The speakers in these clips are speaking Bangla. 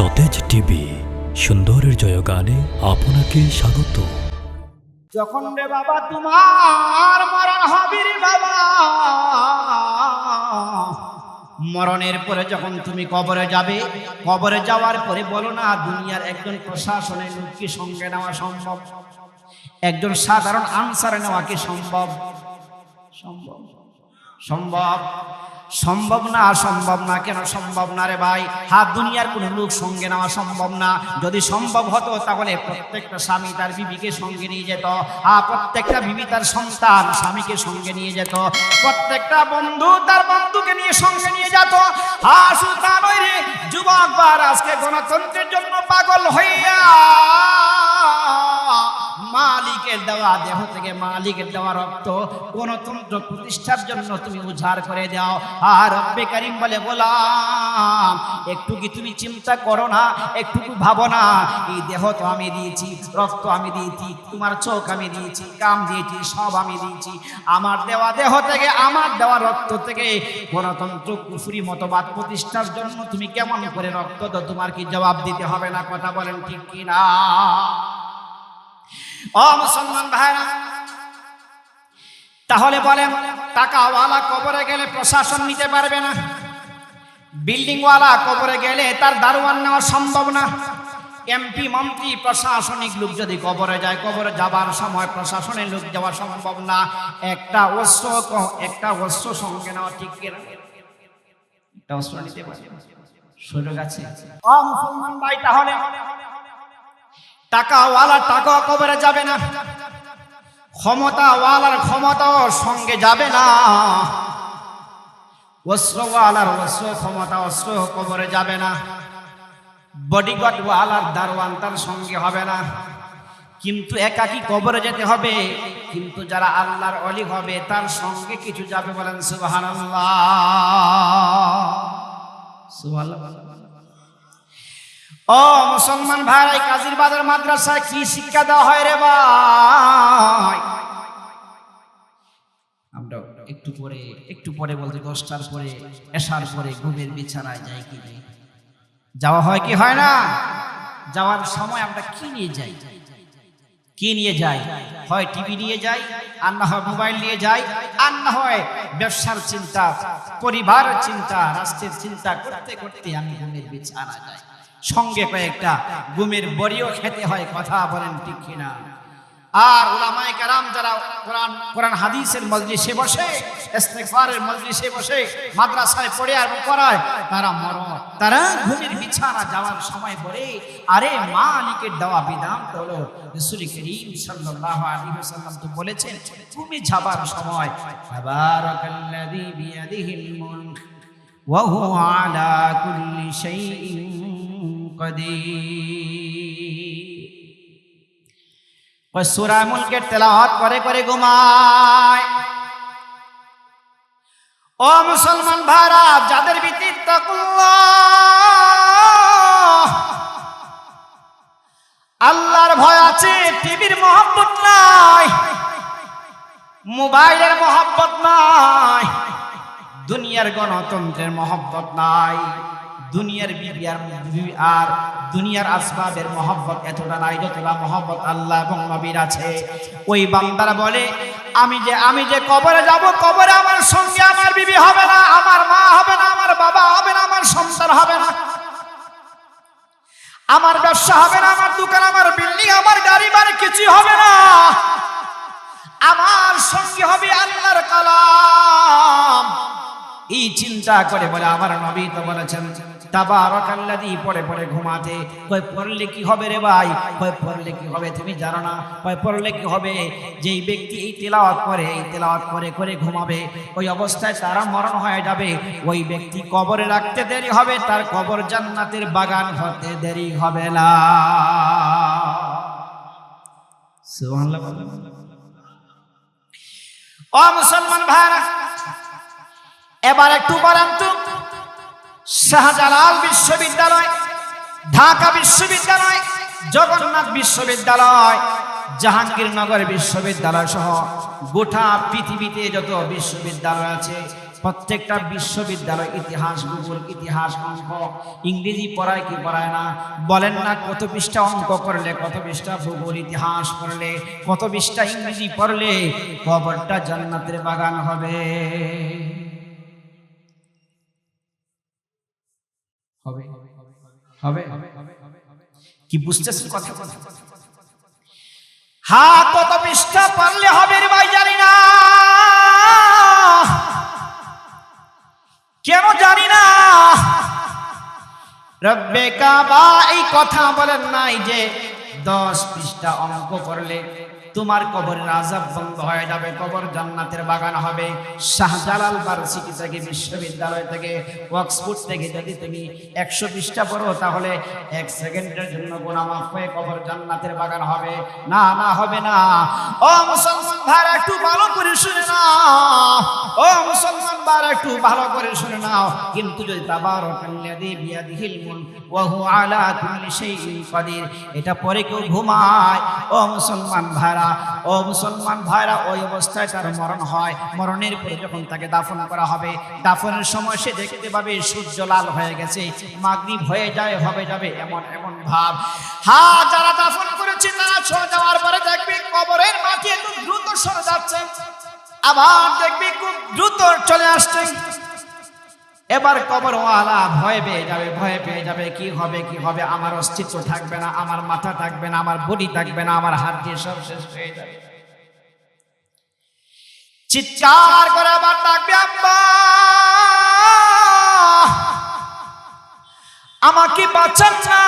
সতেজ টিভি, সুন্দরের জয়গানে আপনাকে স্বাগত। যখন রে বাবা তোমার মরণ হবে রে বাবা, মরণের পরে যখন তুমি কবরে যাবে, কবরে যাওয়ার পরে বলো না, দুনিয়ার একজন প্রশাসনের লোককে সঙ্গে নেওয়া সম্ভব? একজন সাধারণ আনসারে নেওয়া কি সম্ভব? সম্ভব। সম্ভব। সম্ভব না সম্ভব না, কেন সম্ভব না রে ভাই? হাত দুনিয়ার কোনো লোক সঙ্গে নেওয়া সম্ভব না। যদি সম্ভব হতো, তাহলে প্রত্যেকটা স্বামী তার বিবিকে সঙ্গে নিয়ে যেত। আর প্রত্যেকটা বিবি তার সন্তান স্বামীকে সঙ্গে নিয়ে যেত। প্রত্যেকটা বন্ধু তার বন্ধুকে নিয়ে সঙ্গে নিয়ে যেত। হ্যাঁ সুলতান ওই রে, যুবক আজকে গণতন্ত্রের জন্য পাগল হইয়া মালিকের দেওয়া দেহ থেকে মালিকের দেওয়া রক্ত গণতন্ত্র প্রতিষ্ঠার জন্য তুমি উজাড় করে দাও। আর রব্বে কারিম বলে বলাম একটু কি তুমি চিন্তা করো না, একটু ভাবো না? এই দেহ তো আমি দিয়েছি, রক্ত আমি দিয়েছি, তোমার চোখ আমি দিয়েছি কাম দিয়েছি, সব আমি দিয়েছি। আমার দেওয়া দেহ থেকে, আমার দেওয়া রক্ত থেকে গণতন্ত্র কুফুরি মতবাদ প্রতিষ্ঠার জন্য তুমি কেমন করে রক্ত তো তোমার কি জবাব দিতে হবে না? কথা বলেন ঠিক কি না ও মুসলমান ভাইরা, তাহলে বলেন, টাকাওয়ালা কবরে গেলে প্রশাসন নিতে পারবে না? বিল্ডিংওয়ালা কবরে গেলে তার দারোয়ান নেওয়া সম্ভব না? এমপি মন্ত্রী, প্রশাসনিক লোক যদি কবরে যায়, কবরে যাবার সময় প্রশাসনের লোক যাওয়া সম্ভব না। একটা অস্ত্র একটা অস্ত্র সঙ্গে নেওয়া ঠিক একটা অস্ত্র নিতে পারে সুযোগ আছে? তাহলে টাকাওয়ালা টাকা কবরে যাবে না। ক্ষমতাওয়ালার ক্ষমতাও সঙ্গে যাবে না। অস্ত্রওয়ালার অস্ত্র ক্ষমতা অস্ত্র কবরে যাবে না। বডিগার্ড ওয়ালার দারোয়ান তার সঙ্গে হবে না। কিন্তু একাকি কবরে যেতে হবে। কিন্তু যারা আল্লাহর অলি হবে, তার সঙ্গে কিছু যাবে বলেন সুবহানাল্লাহ। সুবহানাল্লাহ। ও মুসলমান ভাই কাজীর বাজার মাদ্রাসায় কি শিক্ষা দেওয়া হয় রে ভাই? আমরা একটু পরে একটু পরে বলতে দশটার পরে, এসার পরে ঘুমের বিছানায় যাই কি যাওয়া হয় কি হয় না? যাওয়ার সময় আমরা কি নিয়ে যাই? কি নিয়ে যাই? হয় টিভি নিয়ে যাই, আর না হয় মোবাইল নিয়ে যাই, আর না হয় ব্যবসার চিন্তা, পরিবারের চিন্তা, রাষ্ট্রের চিন্তা করতে করতে আমি ঘুমের বিছানা যাই। সঙ্গে কয়েকটা গুমের বড়িও খেতে হয়, কথা বলেন ঠিক কিনা? আর ওলামায়ে কেরাম যারা কোরআন কোরআন হাদিসের মজলিসে বসে, ইস্তেগফারের মজলিসে বসে, মাদ্রাসায় পড়ে আর পড়ায়, তারা মরণ। তারা ঘুমের বিছানা যাওয়ার সময় বলে, আরে মালিকের দেওয়া বিধান হলো, রাসূল করিম সাল্লাল্লাহু আলাইহি ওয়াসাল্লাম তো বলেছেন তুমি যাবার সময়, তাবারাকাল্লাযী বিয়াদিহিল মুলক, ওয়া হুয়া আলা কুল্লি শাইইন কদির। ওই সূরা মুলকের তেলাওয়াত করে করে ঘুমায়। ও মুসলমান ভাইরা, যাদের ভিত্তি আল্লাহর ভয় আছে, টিভির মহব্বত নাই, মোবাইলের মহব্বত নাই, দুনিয়ার গণতন্ত্রের মহব্বত নাই। দুনিয়ার বিবি আর দুনিয়ার আসবাবের মহব্বত এতটা নাই যতটা মহব্বত আল্লাহ এবং নবীর আছে। ওই বান্দারা বলে, আমি যে আমি যে কবরে যাব, কবরে আমার সঙ্গে আমার বিবি হবে না, আমার মা হবে না, আমার বাবা হবে না, আমার সন্তান হবে না। আমার ব্যবসা হবে না, আমার দোকান, আমার বিল্ডিং, আমার গাড়ি বাড়ি কিছু হবে না। আমার সঙ্গে হবে আল্লাহর কালাম। এই চিন্তা করে বলে আমার নবী তো বলেছেন তাবারাকাল্লাযী পড়ে পড়ে ঘুমাতে। কই পড়লে কি হবে রে ভাই? কি হবে তুমি জানো না। করে ঘুমাবে, ওই অবস্থায় হয়ে যাবে। ওই কবরে রাখতে দেরি হবে, তার কবর জান্নাতের বাগান হতে দেরি হবে না। মুসলমান এবার একটু বলেন তো। শাহজালাল বিশ্ববিদ্যালয়, ঢাকা বিশ্ববিদ্যালয়, জগন্নাথ বিশ্ববিদ্যালয়, জাহাঙ্গীরনগর বিশ্ববিদ্যালয় সহ গোটা পৃথিবীতে যত বিশ্ববিদ্যালয় আছে, প্রত্যেকটা বিশ্ববিদ্যালয় ইতিহাস, ভূগোল, ইতিহাস, অঙ্ক, ইংরেজি পড়ায় কি পড়ায় না, বলেন না কত পৃষ্ঠা অঙ্ক করলে, কত পৃষ্ঠা ভূগোল, ইতিহাস পড়লে, কত পৃষ্ঠা ইংরেজি পড়লে কবরটা জান্নাতের বাগান হবে। হবে হবে, কি বুঝতেছেন কথা? হা, কত পৃষ্ঠা পারলে হবে রে ভাই, জানি না। কেন জানি না? রব্বে কাবা এই কথা বলেন নাই যে দশ পৃষ্ঠা অঙ্ক করলে তোমার কবরের আজাব বন্ধ হয়ে যাবে, কবর জান্নাতের বাগান হবে। শাহজালাল ভার্সিটি থেকে, বিশ্ববিদ্যালয় থেকে, অক্সফোর্ড থেকে যদি তুমি একশো পৃষ্ঠা পড়ো, তাহলে এক সেকেন্ডের জন্য গুণামাফ হয়ে কবর জান্নাতের বাগান হবে। না না, হবে না। ও মুসলমান ভাই একটু ভালো করে শুনে নাও। ও মুসলমান ভাই একটু ভালো করে শুনে নাও। কিন্তু যদি তাবারাকাল্লাযী বিয়াদিহিল মুলক, ওয়া হুয়া আলা কুল্লি শাইইন কাদির, এটা পরে কেউ ঘুমায়। ও মুসলমান ভাইরা, ও মুসলমান ভাইরা, ওই অবস্থায় তার মরণ হয়। মরণের পরে যখন তাকে দাফন করা হবে, দাফনের সময় সে দেখতে পাবে সূর্য লাল হয়ে গেছে। মাগরিব হয়ে যায়, হবে যাবে এমন এমন ভাব। হা, যারা দাফন করেছে, তারা ছ যাওয়ার পরে দেখবে কবরের মাটি একটু দ্রুত সরে যাচ্ছে। আবার দেখবি খুব দ্রুত চলে আসছে। এবার কবরওয়ালা ভয় পেয়ে যাবে, ভয় পেয়ে যাবে, কি হবে কি হবে? আমার অস্তিত্ব থাকবে না, আমার মাথা থাকবে না, আমার বডি থাকবে না, আমার হাত দিয়ে সব শেষ হয়ে যাবে। চিৎকার করে আবার ডাকবে আমাকে বাঁচান না।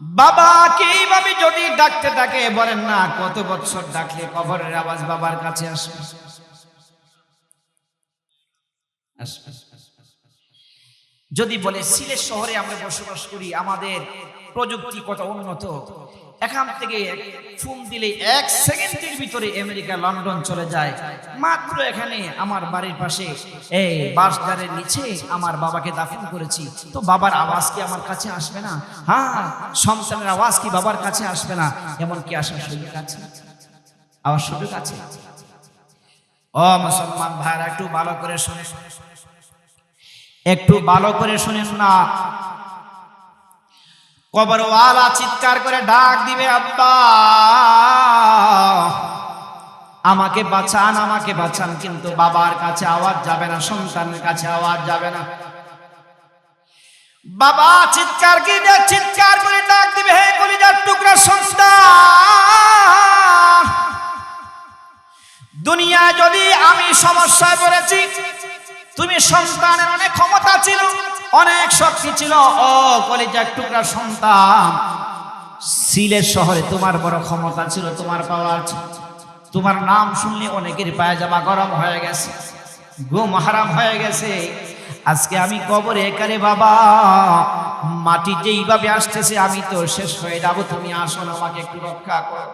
বাবাকে এইভাবে যদি ডাকতে ডাকে বলেন না, কত বছর ডাকলে কবরের আওয়াজ বাবার কাছে আসবে। যদি বলে সিলেট শহরে আমরা বসবাস করি, আমাদের প্রযুক্তি কত উন্নত। এখান থেকে ফোন দিলে এক সেকেন্ডের ভিতরে আমেরিকা, লন্ডন চলে যায়। মাত্র এখানে আমার বাড়ির পাশে। এই বাসদারের নিচে আমার বাবাকে দাফন করেছি। তো বাবার আওয়াজ কি আমার কাছে আসবে না? হ্যাঁ সন্তানের আওয়াজ কি বাবার কাছে আসবে না? এমন কি আসার সুযোগ আছে আওয়াজ সুযোগ আছে ও মুসলমান ভাইরা, একটু ভালো করে শুনে। একটু ভালো করে শুনেন না কবরওয়ালা চিৎকার করে ডাক দিবে, আব্বা! আমাকে বাঁচান আমাকে বাঁচান, কিন্তু বাবার কাছে আওয়াজ যাবে না, সন্তানের কাছে আওয়াজ যাবে না। বাবা চিৎকার কি চিৎকার করে ডাক দিবে, হে কলিজার টুকরা সন্তান! দুনিয়া যদি আমি সমস্যায় পড়েছি তুমি সন্তানের অনেক ক্ষমতা ছিল, অনেক শক্তি ছিল, ও কলিজার টুকরা সন্তান। সিলেট শহরে তোমার বড় ক্ষমতা ছিল, তোমার পাওয়ার। তোমার নাম শুনলে অনেকের পায়জামা গরম হয়ে গেছে, ঘুম হারাম হয়ে গেছে। আজকে আমি কবরে একারে বাবা, মাটি যেইভাবে আসতেছে, আমি তো শেষ হয়ে যাব, তুমি আসো আমাকে একটু রক্ষা করো।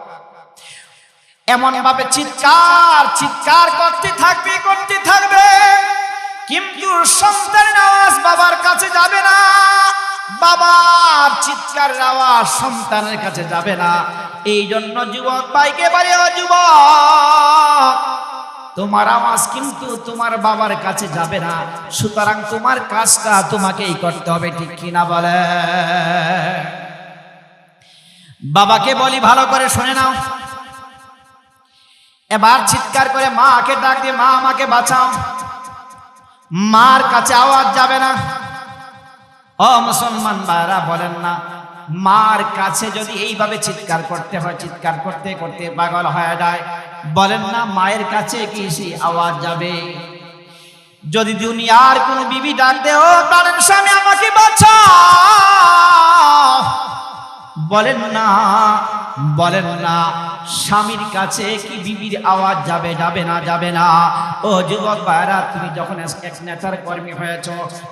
এমন ভাবে চিৎকার চিৎকার করতে থাকবে করতে থাকবে। কিন্তু সন্তানের আওয়াজ বাবার কাছে যাবে না। বাবার চিৎকার আওয়াজ সন্তানের কাছে যাবে না। এই জন্য যুবক, বাইকে বাড়ি যুবক, তোমার আওয়াজ কিন্তু তোমার বাবার কাছে যাবে না। সুতরাং তোমার কাজটা তোমাকেই করতে হবে, ঠিক কিনা বলে? বাবাকে বলি, ভালো করে শুনে নাও। এবার চিৎকার করে মাকে ডাক দিয়ে, মা, আমাকে বাঁচাও। মার কাছে আওয়াজ যাবে না। ও মুসলমান ভাইরা, বলেন না, মার কাছে যদি এইভাবে চিৎকার করতে হয়, চিৎকার করতে করতে পাগল হয়ে যায়। বলেন না, মায়ের কাছে কি সেই আওয়াজ যাবে? যদি দুনিয়ার কোন বিবি ডাক দে ও তাদের স্বামী আমাকে বাঁচাও। বলেন না বলেন না, স্বামীর কাছে কি বিবির আওয়াজ যাবে যাবে না যাবে না? ও যুবক ভাইরা, তুমি যখন এক নেতার কর্মী হয়েছ,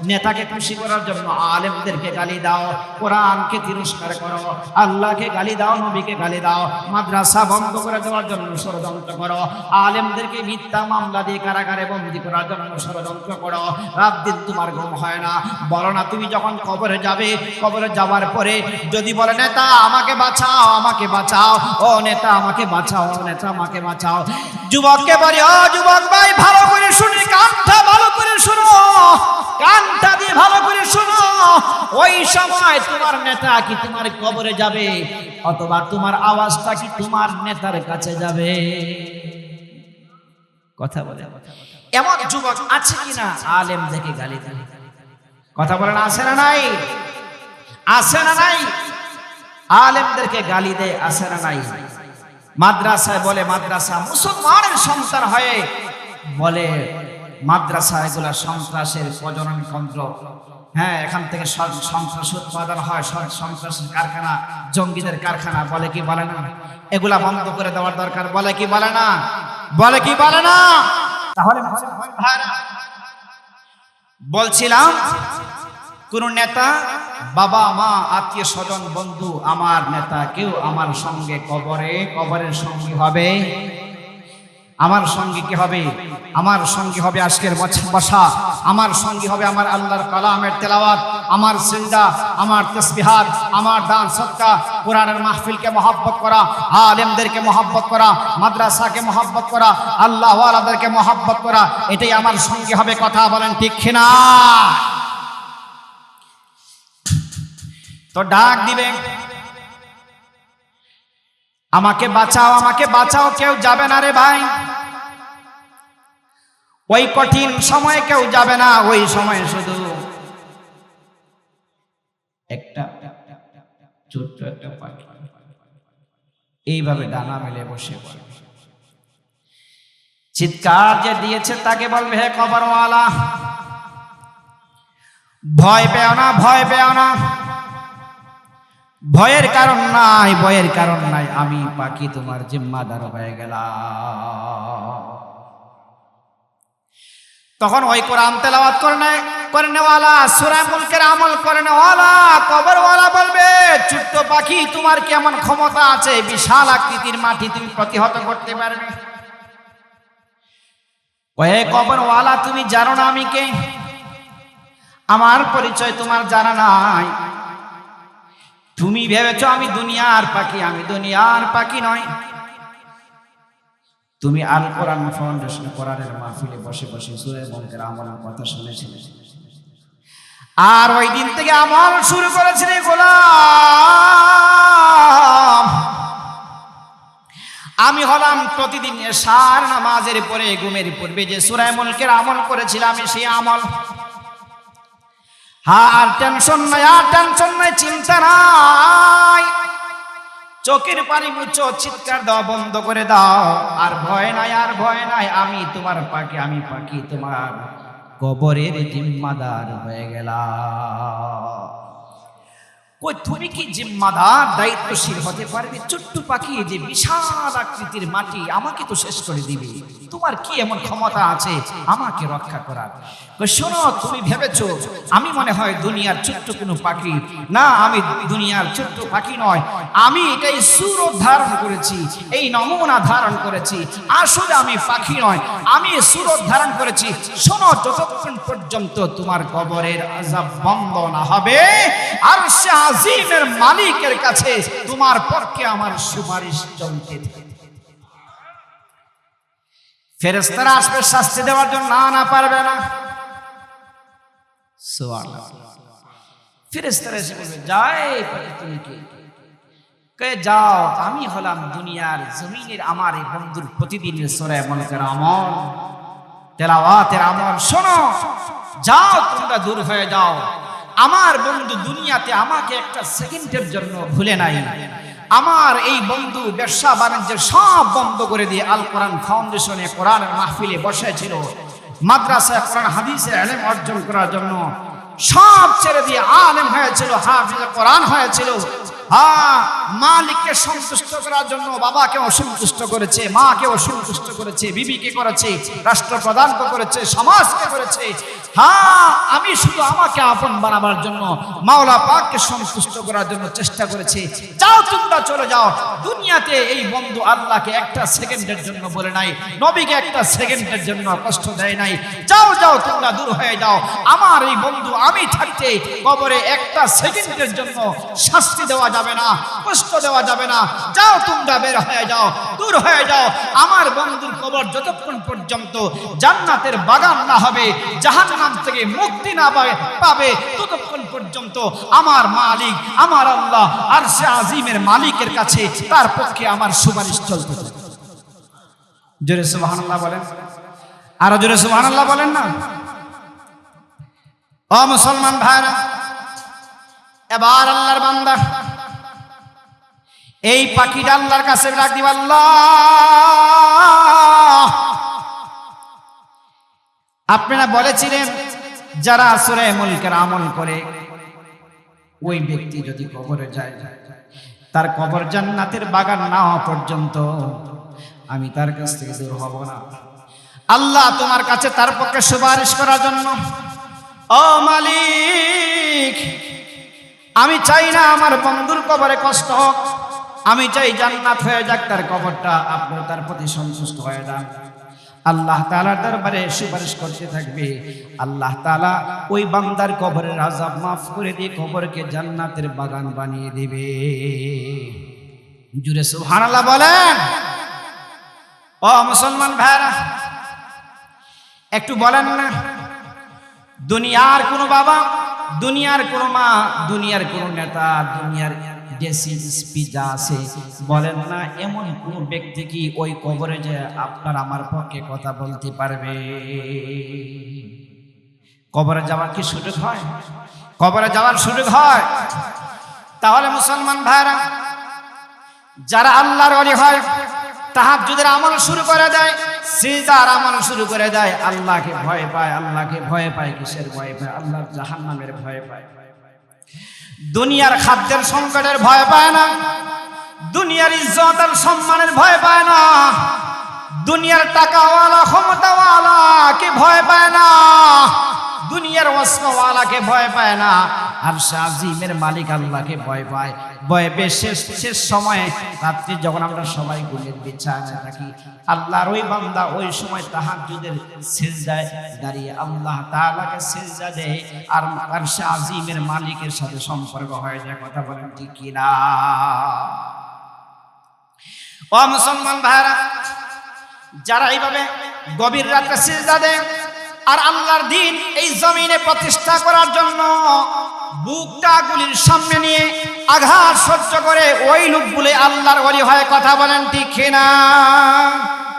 নেতাকে খুশি করার জন্য আলেমদেরকে গালি দাও, কোরআনকে তিরস্কার করো, আল্লাহকে গালি দাও, নবীকে গালি দাও, মাদ্রাসা বন্ধ করে দেওয়ার জন্য ষড়যন্ত্র করো, আলেমদেরকে মিথ্যা মামলা দিয়ে কারাগারে বন্দি করার জন্য ষড়যন্ত্র করো, রাত দিন তোমার ঘুম হয় না। বলো না, তুমি যখন কবরে যাবে, কবরে যাওয়ার পরে যদি বলে, নেতা নেতা, আমাকে বাঁচাও আমাকে বাঁচাও। ও নেতা, আমাকে বাঁচাও, ও নেতা, আমাকে বাঁচাও। যুবককে বলি, ও যুবক ভাই, ভালো করে শুনি, কানটা ভালো করে শুনো। কানটা দিয়ে ভালো করে শুনো। ওই সময় তোমার নেতা কি তোমার কবরে যাবে? অথবা তোমার আওয়াজটা কি তোমার নেতার কাছে যাবে? কথা বলে এমন যুবক আছে কিনা? আলেম দেখে গালি দেয়। কথা বলেন আছে না নাই? আছে না নাই? আলেমদেরকে গালি দেয় আছে না নাই। মাদ্রাসায় বলে, মাদ্রাসা মুসলমানের সন্তান হয়ে। বলে, মাদ্রাসা এগুলা সন্ত্রাসের প্রজনন কেন্দ্র হ্যাঁ এখান থেকে সন- সন্ত্রাস উৎপাদন হয়, সন- সন্ত্রাসের কারখানা, জঙ্গিদের কারখানা, বলে কি বলে না? এগুলা বন্ধ করে দেওয়ার দরকার, বলে কি বলে না? বলে কি বলে না? তাহলে বলছিলাম কোন নেতা বাবা, মা, আত্মীয় স্বজন, বন্ধু, আমার নেতা, কেউ আমার সঙ্গে কবরে, কবরের সঙ্গী হবে? আমার সঙ্গে কি হবে? আমার সঙ্গী হবে আজকের বসা। আমার সঙ্গী হবে আমার আল্লাহর কালামের তেলাওয়াত। আমার সিন্দা আমার তসবিহাত, আমার দান সৎকা কোরআনের মাহফিলকে মহাব্বত করা, আলেমদেরকে মহাব্বত করা, মাদ্রাসাকে মহাব্বত করা আল্লাহ আলাদেরকে মহাব্বত করা, এটাই আমার সঙ্গী হবে কথা বলেন ঠিক কিনা? তো ডাক দিবে। আমাকে বাঁচাও আমাকে বাঁচাও, কেউ যাবে না রে ভাই। ওই কঠিন সময়ে কেউ যাবে না, ওই সময়ে শুধু একটা ছোট্ট একটা পাখি। এইভাবে ডানা মেলে বসে। চিৎকার যে দিয়েছে তাকে বলবে, হে কবরওয়ালা, ভয় পেও না, ভয় পেও না। ভয়ের কারণ নাই ভয়ের কারণ নাই, আমি পাখি তোমার জিম্মাদার হয়ে গেলাম। তখন ওই কোরআন তেলাওয়াত করে নেয় করে নেওয়ালা সূরা মুলকের আমল করে নেওয়ালা কবরওয়ালা বলবে, ছোট্ট পাখি, তোমার কেমন ক্ষমতা আছে? বিশাল আকৃতির মাটি তুমি প্রতিহত করতে পারবে। ওহে কবরওয়ালা, তুমি জানো না আমি কে? আমার পরিচয় তোমার জানা নাই। তুমি ভেবেছ আমি দুনিয়ার পাখি? আমি দুনিয়ার পাখি নয় তুমি আল কোরআন ফাউন্ডেশন কোরআনের মাহফিলে বসে বসে সুরে মনকের আমলের কথা শুনেছিলে। আর ওই দিন থেকে আমল শুরু করেছিলে গোলাম। আমি হলাম প্রতিদিন সার নামাজের পরে, ঘুমের পূর্বে যে সুরায় মলকের আমল করেছিলাম সেই আমল আর টেনশন নাই, আর টেনশন নাই, চিন্তা নাই। চোখের পানি মুছো, চিৎকার দাও, বন্ধ করে দাও। আর ভয় নাই, আর ভয় নাই, আমি তোমার পাখি, আমি পাখি তোমার। কবরের জিম্মাদার হয়ে গেলাম। কই, তুমি কি জিম্মাদার? দায়িত্বশীল হতে পারবে? ছোট্ট পাখি যে বিশাল আকৃতির মাটি, আমাকে তো শেষ করে দিবে। তোমার কি এমন ক্ষমতা আছে? আমাকে রক্ষা করার। শোনো, তুমি ভেবেছো, আমি মনে হয় দুনিয়ার ছোট্ট কোনো পাখি। না, আমি দুনিয়ার ছোট্ট পাখি নয়। আমি এটাই সুরত ধারণ করেছি, এই নমুনা ধারণ করেছি। আসলে আমি পাখি নয়, আমি সুর ধারণ করেছি। শোনো, যতক্ষণ পর্যন্ত তোমার কবরের আজাব বন্ধ না হবে আর সে আজিমের মালিকের কাছে তোমার পক্ষে আমার সুপারিশ চলতে থাকে ফেরেস্তারা আসবে শাস্তি দেওয়ার জন্য। না না, পারবে না। ফেরেস্তারা যাও, আমি হলাম দুনিয়ার জমিনের আমার এই বন্ধুর প্রতিদিনের সরে মনকের আমল। তেলাওয়াতের আমল, শোনো, যাও, তোমরা দূর হয়ে যাও। আমার বন্ধু দুনিয়াতে আমাকে একটা সেকেন্ডের জন্য ভুলে নাই। আমার এই বন্ধু ব্যবসা বাণিজ্যের সব বন্ধ করে দিয়ে আল কোরআন ফাউন্ডেশনে কোরআনের মাহফিলে বসেছিল। মাদ্রাসায় কোরআন, হাদিসে আলেম অর্জন করার জন্য সব ছেড়ে দিয়ে আলেম হয়েছিল, হাফিজ কোরআন হয়েছিল। হ্যাঁ মালিককে সন্তুষ্ট করার জন্য বাবাকে অসন্তুষ্ট করেছে, মাকে অসন্তুষ্ট করেছে, বিবিকে করেছে, রাষ্ট্রপ্রধানকে করেছে, সমাজকে করেছে। হ্যাঁ আমি শুধু আমাকে আপন বানাবার জন্য, মাওলা পাককে সন্তুষ্ট করার জন্য চেষ্টা করেছি। যাও তোমরা চলে যাও। দুনিয়াতে এই বন্ধু আল্লাহকে একটা সেকেন্ডের জন্য বলে নাই, নবীকে একটা সেকেন্ডের জন্য কষ্ট দেয় নাই। যাও যাও, তোমরা দূর হয়ে যাও। আমার এই বন্ধু, আমি থাকতে কবরে একটা সেকেন্ডের জন্য শাস্তি দেওয়া যাবে না, কষ্ট দেওয়া যাবে না। যাও, তোমরা বের হয়ে যাও, দূর হয়ে যাও। আমার বন্ধুর কবর যতক্ষণ পর্যন্ত জান্নাতের বাগান না হবে জাহান্নাম থেকে মুক্তি না পাবে- ততক্ষণ পর্যন্ত আমার মালিক, আমার আল্লাহ আর সে আজিমের মালিকের কাছে তার পক্ষে আমার সুপারিশ চলতে। জোরে সুবহানাল্লাহ বলেন। আরও জোরে সুবহানাল্লাহ বলেন না। ও মুসলমান ভাইরা, এবার আল্লাহর বান্দা, এই পাখিটা আল্লাহর কাছে ডাক দিব, আল্লাহ! আপনারা বলেছিলেন, যারা আসরে মুলকের আমল করে, ওই ব্যক্তি যদি কবরে যায়, তার কবর জান্নাতের বাগান না হওয়া পর্যন্ত আমি তার কাছ থেকে দূর হব না। আল্লাহ তোমার কাছে তার পক্ষে সুপারিশ করার জন্য, ও মালিক, আমি চাই না আমার বন্ধুর কবরে কষ্ট হোক, আমি চাই জান্নাত হয়ে যাক, তার কবরটা আপনার তার প্রতি সন্তুষ্ট হয়ে যান আল্লাহ তালার দরবারে সুপারিশ করতে থাকবে। আল্লাহ তালা ওই বান্দার কবরের আজাব মাফ করে দিয়ে কবরকে জান্নাতের বাগান বানিয়ে দিবে। জুড়ে সুবহানাল্লাহ বলেন। ও মুসলমান ভাইরা একটু বলেন না, দুনিয়ার কোনো বাবা, দুনিয়ার কোনো মা, দুনিয়ার কোনো নেতা, দুনিয়ার স্পিচ যা আছে, বলেন না, এমন কোন ব্যক্তি কি ওই কবরে যে আপনার আমার পক্ষে কথা বলতে পারবে? কবরে যাওয়ার কি সুযোগ হয়? কবরে যাওয়ার সুযোগ হয়? তাহলে মুসলমান ভাইরা, যারা আল্লাহর অলি হয়, তাহাজ্জুদের আমল শুরু করে দেয় সিজদার আমল শুরু করে দেয়, আল্লাহকে ভয় পায়, আল্লাহকে ভয় পায়, কিসের ভয় পায়? আল্লাহর জাহান্নামের ভয় পায়। দুনিয়ার খাদ্যের সংকটের ভয় পায় না, দুনিয়ার ইজ্জত আর সম্মানের ভয় পায় না, দুনিয়ার টাকাওয়ালা, ক্ষমতাওয়ালা কি ভয় পায় না। দুনিয়ার অস্ত্রওয়ালাকে ভয় পায় না। আর শাহিমের মালিক আল্লাহকে ভয় পায়। ভয় পেয়ে শেষ শেষ সময়ে রাত্রি যখন আমরা সবাই গুলের বিছানায় থাকি, আল্লাহর ওই বান্দা ওই সময় তাহার তাহাজ্জুদের সিজদায় দাঁড়িয়ে আল্লাহ তাআলাকে সিজদা দেয়। আর আর শাহিমের মালিকের সাথে সম্পর্ক হয়ে যায়, কথা বলেন ঠিক কিনা ও মুসলমান ভাইরা যারা এইভাবে গভীর রাতে সিজদা দেয় আর আল্লাহর দিন এই জমিনে প্রতিষ্ঠা করার জন্য বুকটা গুলির সামনে নিয়ে আঘাত সহ্য করে ওই লোক বলে আল্লাহর ওলি হয়ে কথা বলেন ঠিক না